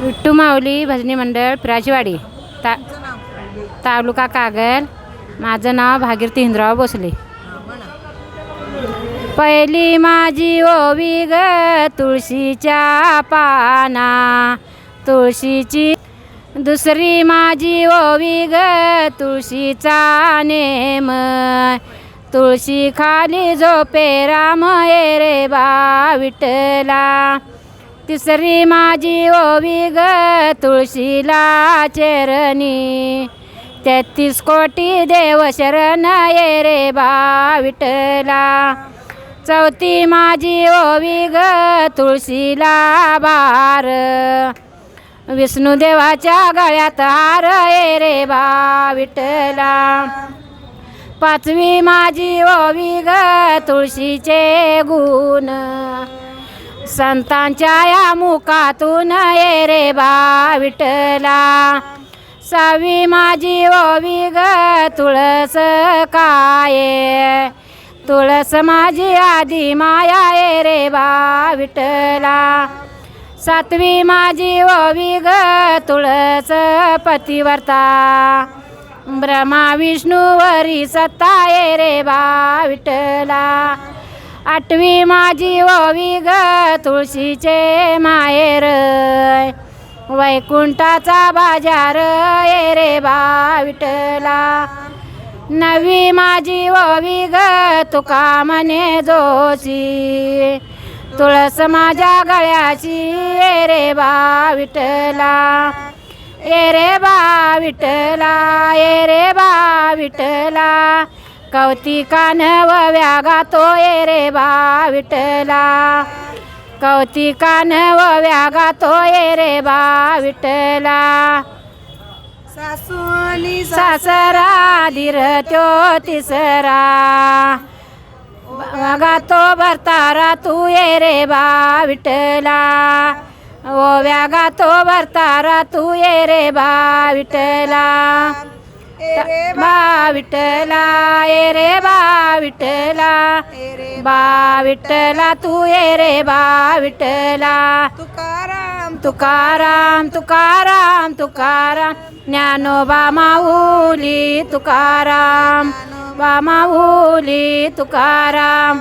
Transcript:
विठ्ठू माऊली भजनी मंडळ प्राचीवाडी ता तालुका कागल माझं नाव भागीरथी हिंद्राव भोसले. पहिली माझी ओवी ग तुळशीच्या पाना. तुळशीची दुसरी माझी ओवी ग तुळशीचा नेम. तुळशी खाली झोपे राम ये रे बा विठला तिसरी माझी ओवी ग तुळशीला चरणी. तेहतीस कोटी देव शरण ये रे बा विठला चौथी माझी ओवी ग तुळशीला बार. विष्णुदेवाच्या गळ्यात हार ये रे बा विठला पाचवी माझी ओवी ग तुळशीचे गुण. संतांच्या या मुखातून ये रे बा विठला सहावी माझी ओवी ग तुळस काय. तुळस माझी आधी माया ये रे बा विठला सातवी माझी ओवी ग तुळस पतिवर्ता. ब्रह्मा विष्णूवरी सत्ता ये रे बा विठला आठवी माझी ओवी ग तुळशीचे माहेर. वैकुंठाचा बाजार ये रे बा विठला नवी माझी ओवी ग तुका म्हणे जोशी. तुळस माझ्या गळ्याची ये रे बा विठला ये रे बा विठला ये रे बा विठला कौतिकान वव्या गातो ये रे बा विठला कौतिकान वव्या गातो ये रे बा विठला सासू आणि सासरा धीर त्यो तिसरा. गातो भरतारा तू ये रे बा विठला ओव्या गातो भरतारा तू ये रे बा विठला बा विठला ये रे बा विठला रे बा विठला तू ये रे बा विठला तुकाराम तुकाराम तुकाराम तुकाराम. ज्ञानोबा माऊली तुकाराम. बा माऊली तुकाराम.